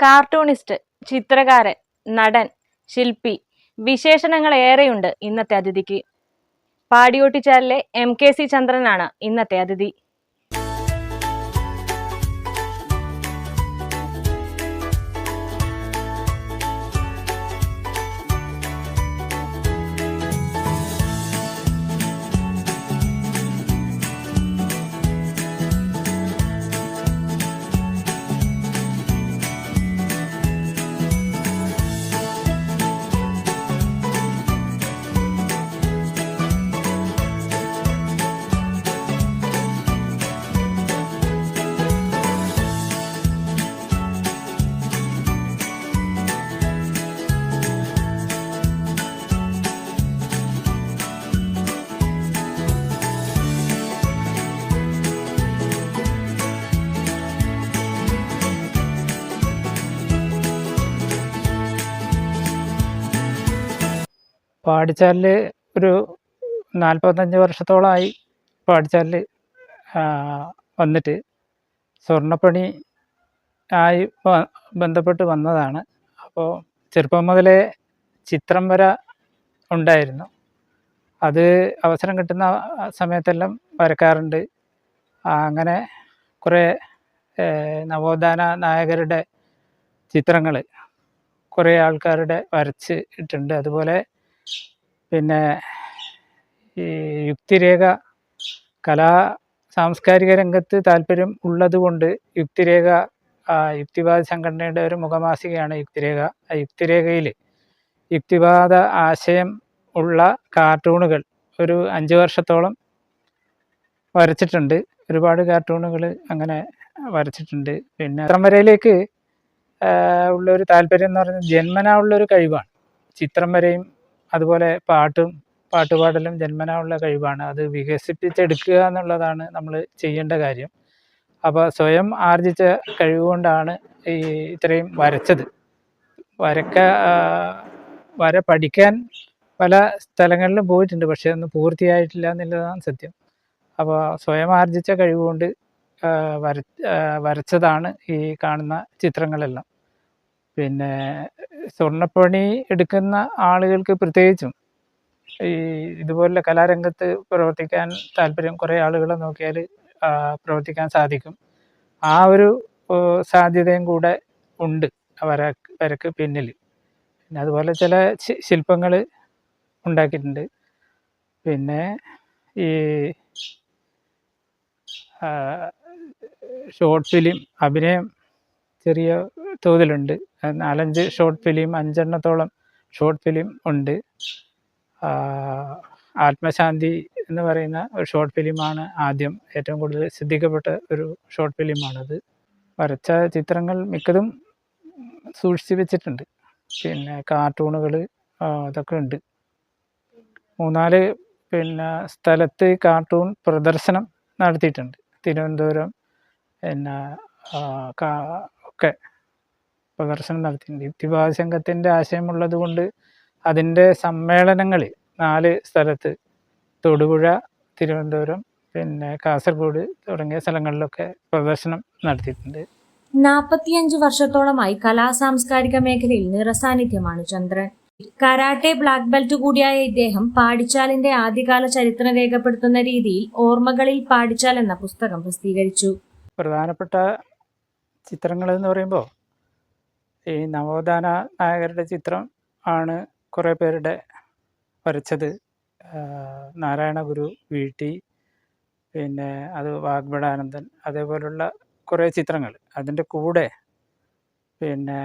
Cartoonist ചിത്രകാരൻ നടൻ ശില്പി വിശേഷണങ്ങൾ ഏറെയുണ്ട് ഇന്നത്തെ അതിഥിക്ക്. പാടിയോട്ടിച്ചാലിലെ എം കെ സി ചന്ദ്രനാണ് ഇന്നത്തെ അതിഥി. പാടിച്ചാലിൽ ഒരു നാൽപ്പത്തഞ്ച് വർഷത്തോളമായി പാടിച്ചാലിൽ വന്നിട്ട് സ്വർണപ്പണി ആയി ബന്ധപ്പെട്ട് വന്നതാണ്. അപ്പോൾ ചെറുപ്പം മുതലേ ചിത്രം വര ഉണ്ടായിരുന്നു. അത് അവസരം കിട്ടുന്ന സമയത്തെല്ലാം വരക്കാറുണ്ട്. അങ്ങനെ കുറേ നവോത്ഥാന നായകരുടെ ചിത്രങ്ങൾ കുറേ ആൾക്കാരുടെ വരച്ച് ഇട്ടുണ്ട് അതുപോലെ പിന്നെ ഈ യുക്തിരേഖ കലാ സാംസ്കാരിക രംഗത്ത് താല്പര്യം ഉള്ളത് കൊണ്ട് യുക്തിരേഖ യുക്തിവാദ സംഘടനയുടെ ഒരു മുഖമാസികയാണ് യുക്തിരേഖ. ആ യുക്തിരേഖയിൽ യുക്തിവാദ ആശയം ഉള്ള കാർട്ടൂണുകൾ ഒരു അഞ്ച് വർഷത്തോളം വരച്ചിട്ടുണ്ട്. ഒരുപാട് കാർട്ടൂണുകൾ അങ്ങനെ വരച്ചിട്ടുണ്ട്. പിന്നെ ചിത്രം ഉള്ള ഒരു താല്പര്യം എന്ന് പറയുന്നത് ജന്മനാ ഉള്ളൊരു കഴിവാണ്. ചിത്രം വരയും അതുപോലെ പാട്ടും പാട്ടുപാടലും ജന്മനാ ഉള്ള കഴിവാണ്. അത് വികസിപ്പിച്ചെടുക്കുക എന്നുള്ളതാണ് നമ്മൾ ചെയ്യേണ്ട കാര്യം. അപ്പോൾ സ്വയം ആർജിച്ച കഴിവുകൊണ്ടാണ് ഈ ഇത്രയും വരച്ചത്. വരക്ക വര പഠിക്കാൻ പല സ്ഥലങ്ങളിലും പോയിട്ടുണ്ട്. പക്ഷേ ഒന്നും പൂർത്തിയായിട്ടില്ല എന്നുള്ളതാണ് സത്യം. അപ്പോൾ സ്വയം ആർജിച്ച കഴിവുകൊണ്ട് വര വരച്ചതാണ് ഈ കാണുന്ന ചിത്രങ്ങളെല്ലാം. പിന്നെ സ്വർണപ്പണി എടുക്കുന്ന ആളുകൾക്ക് പ്രത്യേകിച്ചും ഈ ഇതുപോലെ കലാരംഗത്ത് പ്രവർത്തിക്കാൻ താല്പര്യം കുറേ ആളുകളെ നോക്കിയാൽ പ്രവർത്തിക്കാൻ സാധിക്കും. ആ ഒരു സാധ്യതയും കൂടെ ഉണ്ട് വരക്ക് പിന്നിൽ. പിന്നെ അതുപോലെ ചില ശില്പങ്ങൾ ഉണ്ടാക്കിയിട്ടുണ്ട്. പിന്നെ ഈ ഷോർട്ട് ഫിലിം അഭിനയം ചെറിയ തോതിലുണ്ട്. നാലഞ്ച് ഷോർട്ട് ഫിലിം അഞ്ചെണ്ണത്തോളം ഷോർട്ട് ഫിലിം ഉണ്ട്. ആത്മശാന്തി എന്ന് പറയുന്ന ഒരു ഷോർട്ട് ഫിലിമാണ് ആദ്യം ഏറ്റവും കൂടുതൽ ശ്രദ്ധിക്കപ്പെട്ട ഒരു ഷോർട്ട് ഫിലിമാണത് വരച്ച ചിത്രങ്ങൾ മിക്കതും സൂക്ഷിച്ചു വെച്ചിട്ടുണ്ട്. പിന്നെ കാർട്ടൂണുകൾ അതൊക്കെ ഉണ്ട്. മൂന്നാൽ പിന്നെ സ്ഥലത്ത് കാർട്ടൂൺ പ്രദർശനം നടത്തിയിട്ടുണ്ട്. തിരുവനന്തപുരം പിന്നെ ഒക്കെ പ്രദർശനം നടത്തിയിട്ടുണ്ട്. യുക്തിവാദ സംഘത്തിന്റെ ആശയമുള്ളത് കൊണ്ട് അതിന്റെ സമ്മേളനങ്ങൾ നാല് സ്ഥലത്ത് തൊടുപുഴ തിരുവനന്തപുരം പിന്നെ കാസർഗോഡ് തുടങ്ങിയ സ്ഥലങ്ങളിലൊക്കെ പ്രദർശനം നടത്തിയിട്ടുണ്ട്. നാൽപ്പത്തിയഞ്ച് വർഷത്തോളമായി കലാ സാംസ്കാരിക മേഖലയിൽ നിറസാന്നിധ്യമാണ് ചന്ദ്രൻ. കരാട്ടെ ബ്ലാക്ക് ബെൽറ്റ് കൂടിയായ ഇദ്ദേഹം പാടിച്ചാലിന്റെ ആദ്യകാല ചരിത്രം രേഖപ്പെടുത്തുന്ന രീതിയിൽ ഓർമ്മകളിൽ പാടിച്ചാൽ എന്ന പുസ്തകം പ്രസിദ്ധീകരിച്ചു. പ്രധാനപ്പെട്ട ചിത്രങ്ങൾ എന്ന് പറയുമ്പോൾ ഈ നവോത്ഥാന നായകരുടെ ചിത്രം ആണ് കുറേ പേരുടെ വരച്ചത്. നാരായണ ഗുരു വി. ടി. പിന്നെ അത് വാഗ്ബടാനന്ദൻ അതേപോലുള്ള കുറേ ചിത്രങ്ങൾ അതിന്റെ കൂടെ പിന്നെ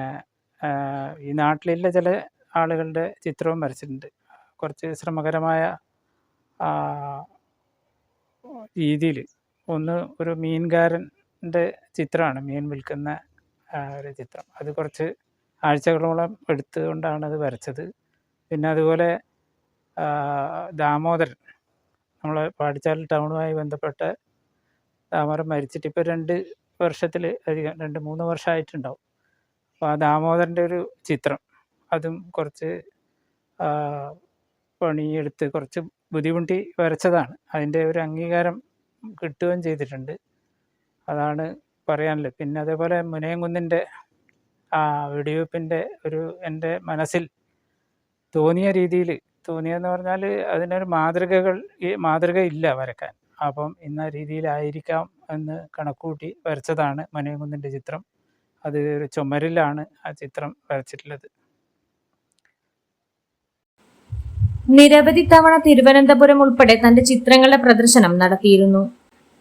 ഈ നാട്ടിലുള്ള ചില ആളുകളുടെ ചിത്രവും വരച്ചിട്ടുണ്ട്. കുറച്ച് ശ്രമകരമായ രീതിയിൽ ഒന്ന് ഒരു മീൻകാരന്റെ ചിത്രമാണ് മീൻ വിൽക്കുന്ന ഒരു ചിത്രം. അത് കുറച്ച് ആഴ്ചകളോളം എടുത്തുകൊണ്ടാണ് അത് വരച്ചത്. പിന്നെ അതുപോലെ ദാമോദരൻ നമ്മൾ പാടിച്ചാൽ ടൗണുമായി ബന്ധപ്പെട്ട ദാമോദരൻ മരിച്ചിട്ട് ഇപ്പോൾ രണ്ട് വർഷത്തിൽ അധികം രണ്ട് മൂന്ന് വർഷമായിട്ടുണ്ടാവും. അപ്പോൾ ആ ദാമോദരന്റെ ഒരു ചിത്രം അതും കുറച്ച് പണിയെടുത്ത് കുറച്ച് ബുദ്ധിമുട്ടി വരച്ചതാണ്. അതിന്റെ ഒരു അംഗീകാരം കിട്ടുകയും ചെയ്തിട്ടുണ്ട്. അതാണ് പറയാനുള്ളത്. പിന്നെ അതേപോലെ മുനയംകുന്നിന്റെ ആ വെടിവെപ്പിന്റെ ഒരു എന്റെ മനസ്സിൽ തോന്നിയ രീതിയിൽ തോന്നിയെന്ന് പറഞ്ഞാൽ അതിനൊരു മാതൃകകൾ മാതൃക ഇല്ല വരക്കാൻ അപ്പം ഇന്ന രീതിയിലായിരിക്കാം എന്ന് കണക്കൂട്ടി വരച്ചതാണ് മുനയംകുന്നിന്റെ ചിത്രം. അത് ഒരു ചുമരിലാണ് ആ ചിത്രം വരച്ചിട്ടുള്ളത്. നിരവധി തവണ തിരുവനന്തപുരം ഉൾപ്പെടെ തന്റെ ചിത്രങ്ങളുടെ പ്രദർശനം നടത്തിയിരുന്നു.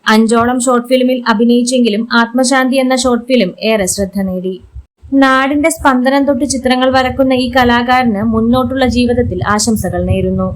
അഞ്ചോളം ഷോർട്ട് ഫിലിമിൽ അഭിനയിച്ചെങ്കിലും ആത്മശാന്തി എന്ന ഷോർട്ട് ഫിലിം ഏറെ ശ്രദ്ധ നേടി. നാടിന്റെ സ്പന്ദനം തൊട്ട് ചിത്രങ്ങൾ വരക്കുന്ന ഈ കലാകാരന് മുന്നോട്ടുള്ള ജീവിതത്തിൽ ആശംസകൾ നേരുന്നു.